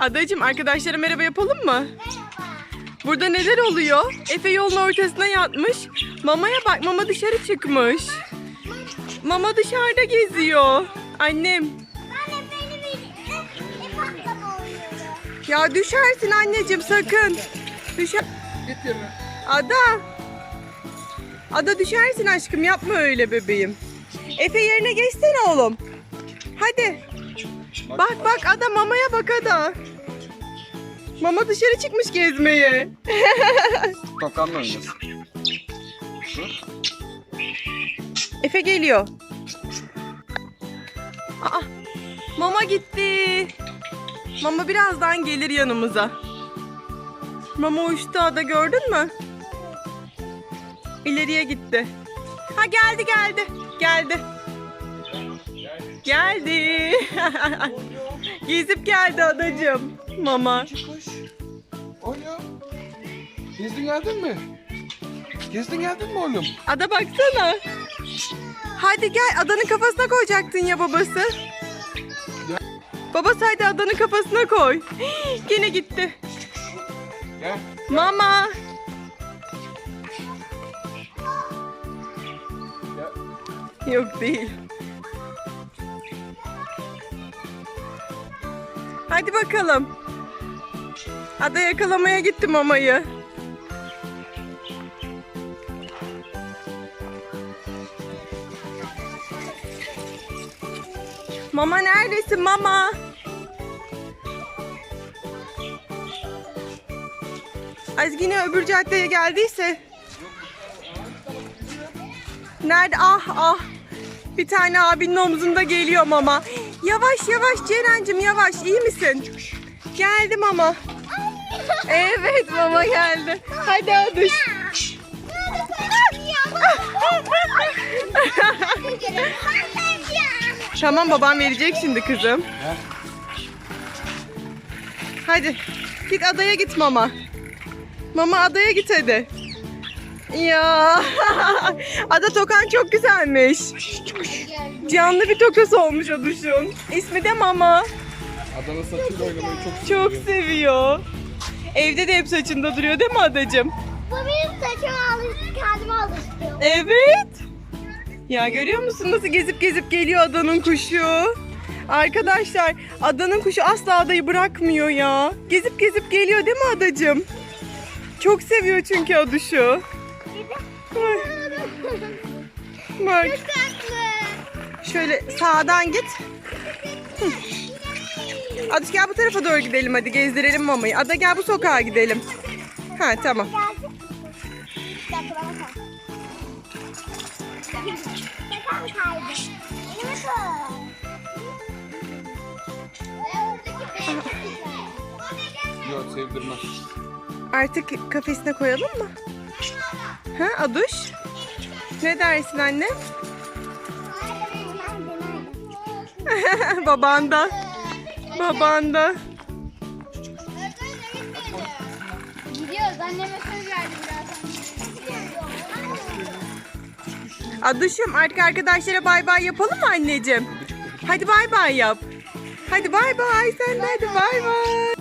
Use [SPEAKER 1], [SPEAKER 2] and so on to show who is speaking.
[SPEAKER 1] Adacığım arkadaşlara merhaba yapalım mı? Burada neler oluyor? Efe yolun ortasına yatmış. Mamaya bak mama dışarı çıkmış. Mama dışarıda geziyor. Annem. Ya düşersin anneciğim sakın. Düşer. Ada. Ada düşersin aşkım yapma öyle bebeğim. Efe yerine geçsene oğlum. Hadi. Bak bak Ada mamaya bak Ada. Mama dışarı çıkmış gezmeye.
[SPEAKER 2] Tokanla oynasın.
[SPEAKER 1] Efe geliyor. Aa, mama gitti. Mama birazdan gelir yanımıza. Mama uçtu Ada gördün mü? İleriye gitti. Ha geldi geldi. Geldi. Geldi. Gezip geldi adacığım. Mama.
[SPEAKER 2] Oyna. Gezdin geldin mi? Gezdin geldin mi oğlum?
[SPEAKER 1] Ada baksana. Hadi gel adanın kafasına koyacaktın ya babası.
[SPEAKER 2] Ya.
[SPEAKER 1] Babası hadi adanın kafasına koy. Yine gitti.
[SPEAKER 2] Gel.
[SPEAKER 1] Mama.
[SPEAKER 2] Gel.
[SPEAKER 1] Yok değil. Hadi bakalım. Ada yakalamaya gitti mamayı. Mama neredesin mama? Az yine öbür caddeye geldiyse. Nerede? Ah ah. Bir tane abinin omzunda geliyor mama. Yavaş yavaş Ceren'cim yavaş. İyi misin? Geldim ama. Evet mama geldi. Hadi hadi. tamam babam verecek şimdi kızım. Hadi. Git adaya git mama. Mama adaya git hadi. Ya. Ada tokan çok güzelmiş. Canlı bir tokası olmuş o duşun. İsmi de Mama.
[SPEAKER 2] Adanın saçıyla oynamayı çok
[SPEAKER 1] Çok
[SPEAKER 2] seviyor.
[SPEAKER 1] seviyor. Evde de hep saçında duruyor değil mi adacığım?
[SPEAKER 3] Bu benim saçımı alıştı, kendime alıştırıyor.
[SPEAKER 1] Evet. Ya görüyor musun nasıl gezip gezip geliyor adanın kuşu? Arkadaşlar adanın kuşu asla adayı bırakmıyor ya. Gezip gezip geliyor değil mi adacığım? Çok seviyor çünkü aduşu. Bak
[SPEAKER 3] Tatlı.
[SPEAKER 1] şöyle sağdan git. Aduş gel bu tarafa doğru gidelim hadi gezdirelim mamayı. Ada gel bu sokağa gidelim. Ha tamam.
[SPEAKER 2] Yok sevdirmez.
[SPEAKER 1] Artık kafesine koyalım mı? Ha Aduş? Ne dersin anne? Babanda. Babanda.
[SPEAKER 3] Gidiyoruz. Anneme söz verdi birazdan.
[SPEAKER 1] Aduşum artık arkadaşlara bay bay yapalım mı anneciğim? Hadi bay bay yap. Hadi bay bay sen de hadi bay bay.